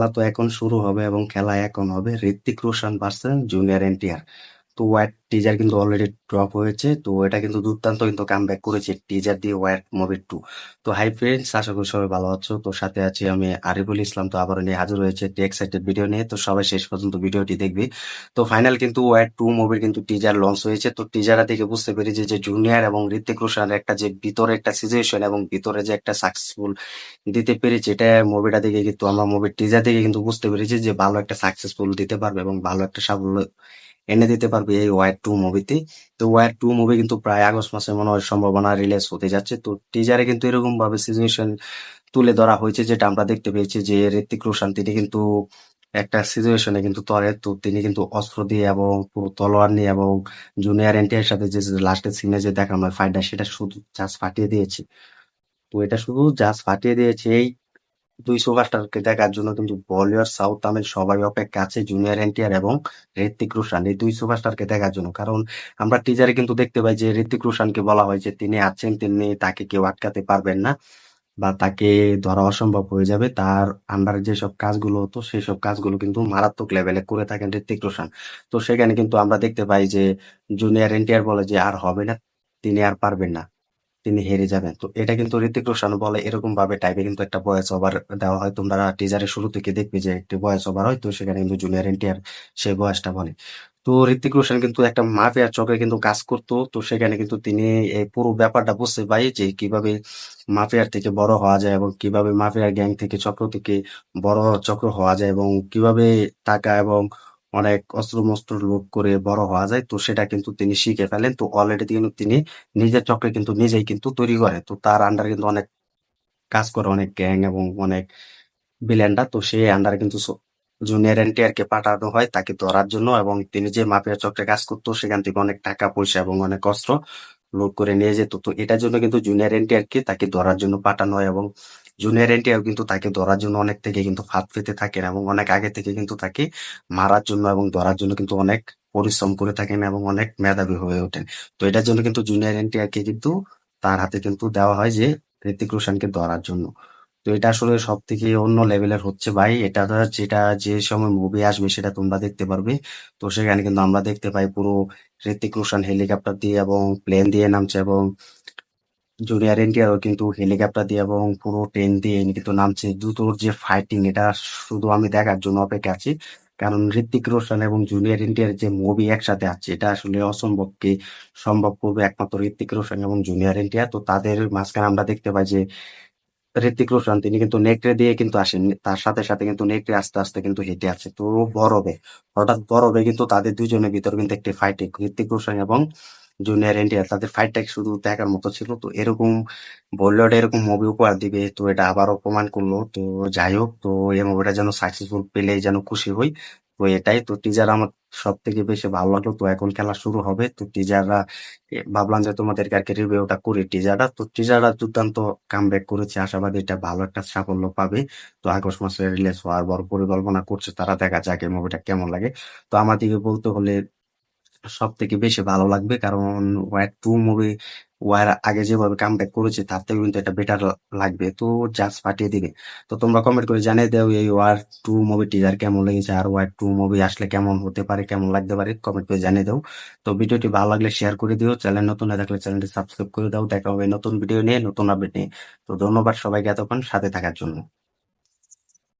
খেলা তো এখন শুরু হবে এবং খেলা এখন হবে ঋত্বিক রোশন ভার্সেস জুনিয়র এনটিআর। তো ওয়াইট টিজার কিন্তু অলরেডি ড্রপ হয়েছে। তো এটা কিন্তু দুর্দান্ত কিন্তু কাম ব্যাক করেছে টিজার দিয়ে ওয়াইট মুভি টু তো হাই ফ্রেন্ডস আশা করি সবাই ভালো আছো। তো সাথে আছি আমি আরিফুল ইসলাম। তো আবার নিয়ে হাজির হয়েছে এক্সাইটেড ভিডিও নিয়ে। তো সবাই শেষ পর্যন্ত ভিডিওটি দেখবি। তো ফাইনাল কিন্তু ওয়াইট টু মুভির কিন্তু টিজার লঞ্চ হয়েছে। তো টিজারটা দেখে বুঝতে পেরেছি যে জুনিয়র এবং ঋত্বিক রোশনের একটা যে ভিতরে একটা সিচুয়েশন এবং ভিতরে যে একটা সাকসেসফুল দিতে পেরেছে, এটা মুভিটা দেখে কিন্তু আমরা মুভির টিজার দেখে কিন্তু বুঝতে পেরেছি যে ভালো একটা সাকসেসফুল দিতে পারবে এবং ভালো একটা সাফল্য এনে দিতে পারবে এই ওয়ার টু মুভিতে তো। ওয়ার টু মুভি কিন্তু প্রায় আগস্ট মাসে মনে হয় সম্ভাবনা রিলিজ হতে যাচ্ছে। তো টিজারে কিন্তু এরকম ভাবে সিচুয়েশন তুলে ধরা হয়েছে যেটা আমরা দেখতে পেয়েছি যে ঋতিক রোশন, তিনি কিন্তু একটা সিচুয়েশনে কিন্তু তরে। তো তিনি কিন্তু অস্ত্র দিয়ে এবং পুরো তলোয়ার নিয়ে এবং জুনিয়র এনটিআর সাথে যে লাস্টের সিনে যে দেখানো হয় ফাইটটা সেটা শুধু জাস্ট ফাটিয়ে দিয়েছে। তো এটা শুধু জাস্ট ফাটিয়ে দিয়েছে। এই দুই সুপারস্টারকে দেখার জন্য কিন্তু বলিউড, সাউথ তামিল সবাই অপেক্ষা আছে, জুনিয়র এনটিআর এবং ঋত্বিক রোশন। এই দুই সুপারস্টারকে দেখার জন্য। কারণ আমরা টিজারে কিন্তু দেখতে পাই যে ঋত্বিক রোশনকে বলা হয় যে তিনি আছেন, তিনি তাকে কেউ আটকাতে পারবেন না বা তাকে ধরা অসম্ভব হয়ে যাবে। তার আন্ডারে যেসব কাজগুলো হতো সেই সব কাজগুলো কিন্তু মারাত্মক লেভেলে করে থাকেন ঋত্বিক রোশন। তো সেখানে কিন্তু আমরা দেখতে পাই যে জুনিয়র এনটিআর বলে যে আর হবে না, তিনি আর পারবেন না। তিনি হেরে যাবেন। তো এটা কিন্তু ঋতিক রোশন বলে এরকম ভাবে টাইপে কিন্তু একটা ভয়েস ওভার দেওয়া হয়। তোমরা টিজারের শুরু থেকে দেখবে যে একটি ভয়েস ওভার হয়, তো সেখানে কিন্তু জুনিয়র এনটিআর সেই ভয়েসটা বলে। তো ঋতিক রোশন কিন্তু একটা মাফিয়ার চক্রে কিন্তু কাজ করতো, তো সেখানে কিন্তু তিনি এই পুরো ব্যাপারটা বুঝতে পারি যে কীভাবে মাফিয়ার থেকে বড় হওয়া যায় এবং কীভাবে মাফিয়ার গ্যাং থেকে চক্র থেকে বড় চক্র হওয়া যায় এবং কীভাবে টাকা এবং অনেক অস্ত্র-মস্ত্র লোড করে বড় হওয়া যায়। তো সেটা কিন্তু তিনি শিখে ফেলেন। তো অলরেডি কিন্তু তিনি নিজের চক্রে কিন্তু নিজেই কিন্তু তৈরি করে। তো তার আন্ডারে কিন্তু অনেক কাজ করে, অনেক গ্যাং এবং অনেক ভিলেনরা। তো সেই আন্ডারে কিন্তু জুনিয়র এনটিআরকে পাঠানো হয় তাকে ধরার জন্য এবং তিনি যে মাফিয়া চক্রে কাজ করতো, সেখান থেকে অনেক টাকা, পয়সা এবং অনেক অস্ত্র লোড করে নিয়ে যেত। তো এটার জন্য কিন্তু জুনিয়র এনটিআরকে তাকে ধরার জন্য পাঠানো হয় এবং জুনিয়র এনটিআর কিন্তু তাকে ধরার জন্য অনেক থেকে কিন্তু ফাঁদ পেতে থাকেন এবং অনেক আগে থেকে কিন্তু তাকে মারার জন্য এবং ধরার জন্য কিন্তু অনেক পরিশ্রম করে থাকেন এবং অনেক মেধাবী হয়ে ওঠেন। তো এটার জন্য কিন্তু জুনিয়র এনটিআরকে কিন্তু তার হাতে কিন্তু দেওয়া হয় যে ঋতিক রোশনকে ধরার জন্য। তো এটা আসলে সব থেকে অন্য লেভেলের হচ্ছে ভাই। এটা যেটা যে সময় মুভি আসবে সেটা তোমরা দেখতে পারবে। তো সেখানে কিন্তু আমরা দেখতে পাই পুরো ঋতিক রোশন হেলিকপ্টার দিয়ে এবং প্লেন দিয়ে নামছে এবং জুনিয়র এনটিআরও কিন্তু হেলিকপ্টার দিয়ে এবং পুরো ট্রেন দিয়ে কিন্তু নামছে। দুটোর যে ফাইটিং এটা শুধু আমি দেখার জন্য অপেক্ষা আছি। কারণ ঋত্বিক রোশন এবং জুনিয়র এনটিআর যে মুভি একসাথে আছে, এটা আসলে অসম্ভবকে সম্ভব করবে একমাত্র ঋত্বিক রোশন এবং জুনিয়র এনটিআর। তো তাদের মাঝখানে আমরা দেখতে পাই যে ঋত্বিক রোশন, তিনি কিন্তু নেকড়ে দিয়ে কিন্তু আসেন। তার সাথে সাথে কিন্তু নেকড়ে আস্তে আস্তে কিন্তু হেঁটে আছে তো বরফে হঠাৎ বরফে কিন্তু তাদের দুজনের ভিতর কিন্তু একটি ফাইটিং ঋত্বিক রোশন এবং জুনিয়র এনটিআর তাদের ফাইটটা শুধু দেখার মতো ছিল তো এরকম বলিউড এরকম মুভি উপহার দিবে তো এটা আবারও প্রমাণ করল তো যাই হোক তো এই মুভিটা যেন সাকসেসফুল পেলে যেন খুশি হই তো এটাই তো টিজার আমার সব থেকে বেশি ভালো লাগল তো এখন খেলা শুরু হবে তো টিজাররা ভাবলাম যে তোমাদেরকে আর কি রিভিউটা করি টিজারটা তো টিজাররা দুর্দান্ত কাম ব্যাক করেছে, আশাবাদী এটা ভালো একটা সাফল্য পাবে। তো আগস্ট মাসে রিলিজ হওয়ার বড় পরিকল্পনা করছে তারা, দেখা যাক এই মুভিটা কেমন লাগে। তো আমার দিকে বলতে হলে সব থেকে বেশি ভালো লাগবে। কারণ ওয়ার টু মুভি ওয়ার আগে যেভাবে কামব্যাক করেছে, তার থেকে কিন্তু এটা বেটার লাগবে। তো জাস্ট পাঠিয়ে দিবে। তো তোমরা কমেন্ট করে জানিয়ে দাও এই ওয়ার টু মুভি টিজার কেমন লেগেছে আর ওয়ার টু মুভি আসলে কেমন হতে পারে, কেমন লাগতে পারে কমেন্ট করে জানিয়ে দাও। তো ভিডিওটি ভালো লাগলে শেয়ার করে দিও। চ্যানেল নতুন না থাকলে চ্যানেলটি সাবস্ক্রাইব করে দাও। দেখা হবে নতুন ভিডিও নিয়ে, নতুন আপডেট নিয়ে। তো ধন্যবাদ সবাইকে এতক্ষণ সাথে থাকার জন্য।